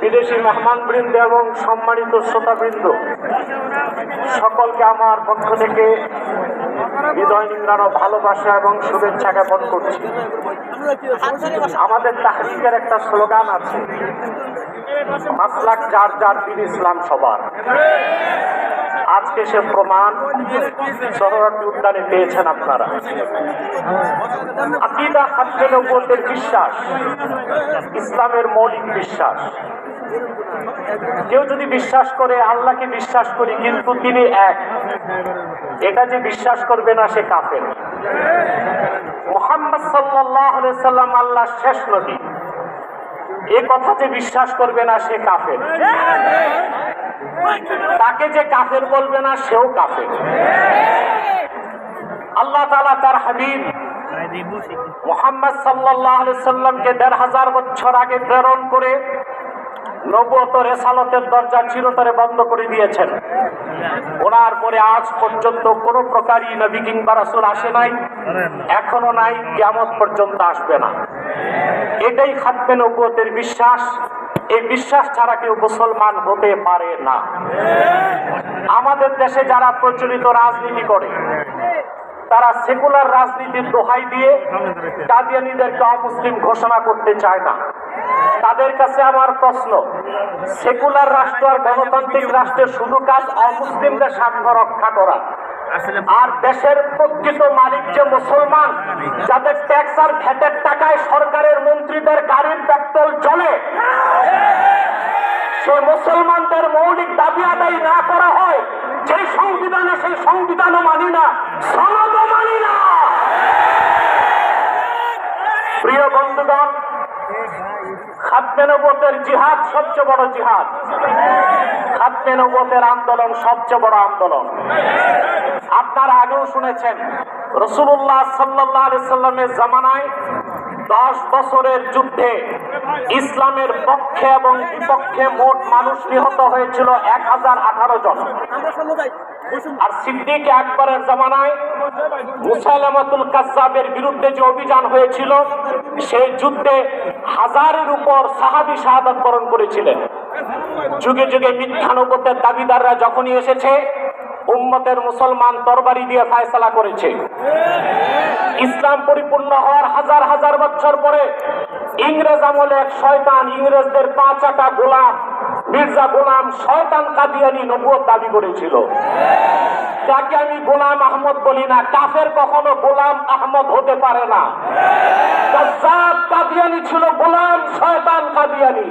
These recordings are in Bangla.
বিদেশি মেহমানবৃন্দ এবং সম্মানিত শ্রোতাবৃন্দ, সকলকে আমার পক্ষ থেকে হৃদয় নিংড়ানো ভালোবাসা এবং শুভেচ্ছা জ্ঞাপন করছি। আমাদের তাহরিকের একটা স্লোগান আছে মাসলাক যার যার দিন ইসলাম সবার। আজকে সে প্রমাণ সহরাটি উদ্যানে পেয়েছেন আপনারা। আকিদা খাদ্যের নবুয়তের বিশ্বাস, ইসলামের মৌলিক বিশ্বাস। কেউ যদি বিশ্বাস করে, আল্লাহকে বিশ্বাস করি, কিন্তু তিনি এক। এটা যে বিশ্বাস করবে না, সে কাফের। মোহাম্মদ সাল্লাহ সাল্লাম আল্লাহ শেষ নবী। এ কথা যে বিশ্বাস করবে না সে কাফের। তাকে যে কাফের বলবে না, সেও কাফের। আল্লাহ তালা তার হাবিব মোহাম্মদ সাল্লাহ সাল্লামকে দেড় হাজার বছর আগে প্রেরণ করে নবত রেসালতের দরজা চিরতরে বন্ধ করে দিয়েছেন। ওনার পরে আজ পর্যন্ত কোনো প্রকারই নবী কিংবা রাসুল আসে নাই, এখনও নাই কেমন পর্যন্ত আসবে না। এটাই খাদ্যে নবতের বিশ্বাস। এই বিশ্বাস ছাড়া কেউ মুসলমান হতে পারে না। আমাদের দেশে যারা প্রচলিত রাজনীতি করে, তারা সেকুলার রাজনীতির দোহাই দিয়ে কাদিয়ানিদেরকে অমুসলিম ঘোষণা করতে চায় না। তাদের কাছে আমার প্রশ্ন, সেকুলার রাষ্ট্র আর গণতান্ত্রিক রাষ্ট্রের শুধু কাজ অমুসলিমদের স্বার্থ রক্ষা করা। আর দেশের প্রকৃত মালিক যে মুসলমান, যাদের ট্যাক্স আর ভ্যাটের টাকায় সরকারের মন্ত্রীদের গাড়ির পেট্রোল চলে সে মুসলমানদের মৌলিক দাবি আদায় না করা হয়, সেই সংবিধানে সেই সংবিধানও মানি না, সনদও মানি না। প্রিয় বন্ধুগণ, খাদ্যে নবতের জিহাদ সবচেয়ে বড় জিহাদ। খাদ্যে নবতের আন্দোলন সবচেয়ে বড় আন্দোলন। আপনারা আগেও শুনেছেন রসুল্লাহ সাল্লাহ সাল্লামের জামানায় দশ বছরের যুদ্ধে ইসলামের পক্ষে এবং বিপক্ষে মোট মানুষ নিহত হয়েছিল এক হাজার আঠারো জন। আর সিদ্দিক আকবরের জামানায় মুসাইলামাতুল কাসাবের বিরুদ্ধে যে অভিযান হয়েছিল, সেই যুদ্ধে হাজারের উপর সাহাবি শাহাদাত বরণ করেছিলেন। যুগে যুগে মিথ্যানুগতের দাবিদাররা যখনই এসেছে, উম্মতের মুসলমান তরবারি দিয়ে ফায়সালা করেছে। ইসলাম পরিপূর্ণ হওয়ার হাজার হাজার বছর পরে ইংরেজ আমলে এক শয়তান ইংরেজদের পাঁচ আটা গোলাম, মির্জা গোলাম শয়তান কাদিয়ানি নবুয়ত দাবি করেছিল। যাকে আমি গোলাম আহমদ বলি না, কাফের কখনো গোলাম আহমদ হতে পারে না। কাদিয়ানি ছিল গোলাম শয়তান কাদিয়ানি।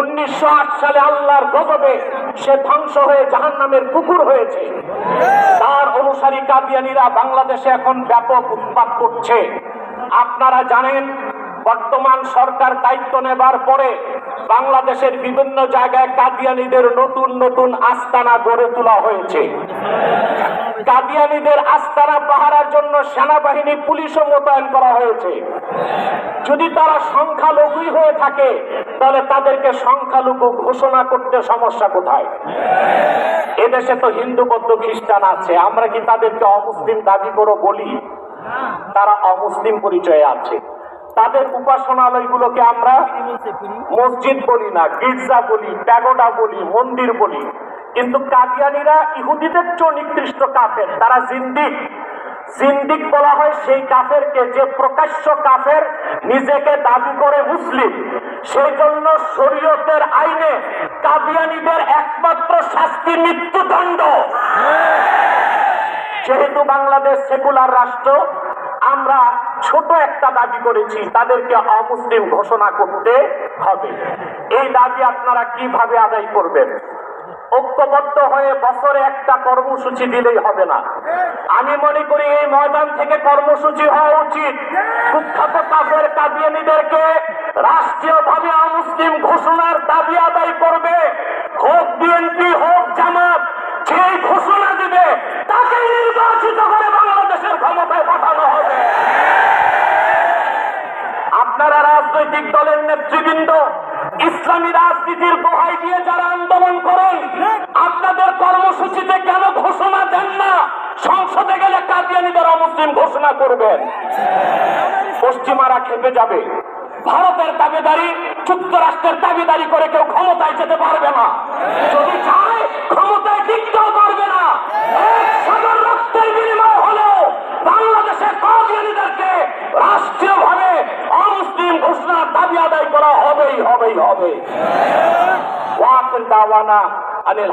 উনিশশো আট সালে আল্লাহর গজবে সে ধ্বংস হয়ে জাহান নামের কুকুর হয়েছে। তার অনুসারী কাদিয়ানিরা বাংলাদেশে এখন ব্যাপক উৎপাদ করছে। আপনারা জানেন, বর্তমান সরকার দায়িত্ব নেবার পরে বাংলাদেশের বিভিন্ন জায়গায় কাদিয়ানিদের নতুন নতুন আস্তানা গড়ে তোলা হয়েছে। কাদিয়ানিদের আস্তানা পাহারার জন্য সেনাবাহিনী পুলিশও মোতায়েন করা হয়েছে। যদি তারা সংখ্যালঘুই হয়ে থাকে, তাহলে তাদেরকে সংখ্যালঘু ঘোষণা করতে সমস্যা কোথায়? এদেশে তো হিন্দু, বৌদ্ধ, খ্রিস্টান আছে। আমরা কি তাদেরকে অমুসলিম দাবি করো বলি? তারা অমুসলিম পরিচয়ে আছে। তাদের উপাসনালয়গুলোকে আমরা মসজিদ বলি না, গির্জা বলি, প্যাগোডা বলি, মন্দির বলি। কিন্তু কাদিয়ানিরা ইহুদিদের চেয়ে নিকৃষ্ট কাফের, তারা জিন্দিক। জিন্দিক বলা হয় সেই কাফেরকে, যে প্রকাশ্য কাফের নিজেকে দাবি করে মুসলিম। সেই জন্য শরীয়তের আইনে কাদিয়ানিদের একমাত্র শাস্তি মৃত্যুদণ্ড। যেহেতু বাংলাদেশ সেকুলার রাষ্ট্র আমরা ছোট একটা দাবি করেছি, তাদেরকে অমুসলিম ঘোষণা করতে হবে। এই দাবি আপনারা কীভাবে আদায় করবেন? ঐক্যবদ্ধ হয়ে বছরে একটা কর্মসূচি দিলেই হবে না। আমি মনে করি এই ময়দান থেকে কর্মসূচি হওয়া উচিত। কুখ্যাত কাফের কাদিয়ানিদেরকে রাষ্ট্রীয়ভাবে অমুসলিম ঘোষণার দাবি আদায় করবে। হোক বিএনপি রাজনৈতিক দলের নেতৃবৃন্দ, ইসলামী রাজনীতির বহাই দিয়ে যারা আন্দোলন করেন, আপনাদের কর্মসূচিতে কেন ঘোষণা দেন না? সংসদে গেলে কাদিয়ানিদের অমুসলিম ঘোষণা করবেন। পশ্চিমারা খেপে যাবে। ভারতের দাবিদারি, যুক্তরাষ্ট্রের দাবিদারি করে কেউ ক্ষমতায় যেতে পারবে না। যদি চায় দাবি আদায় করা হবেই হবেই হবে ওয়াকের দাওয়ানা আনিল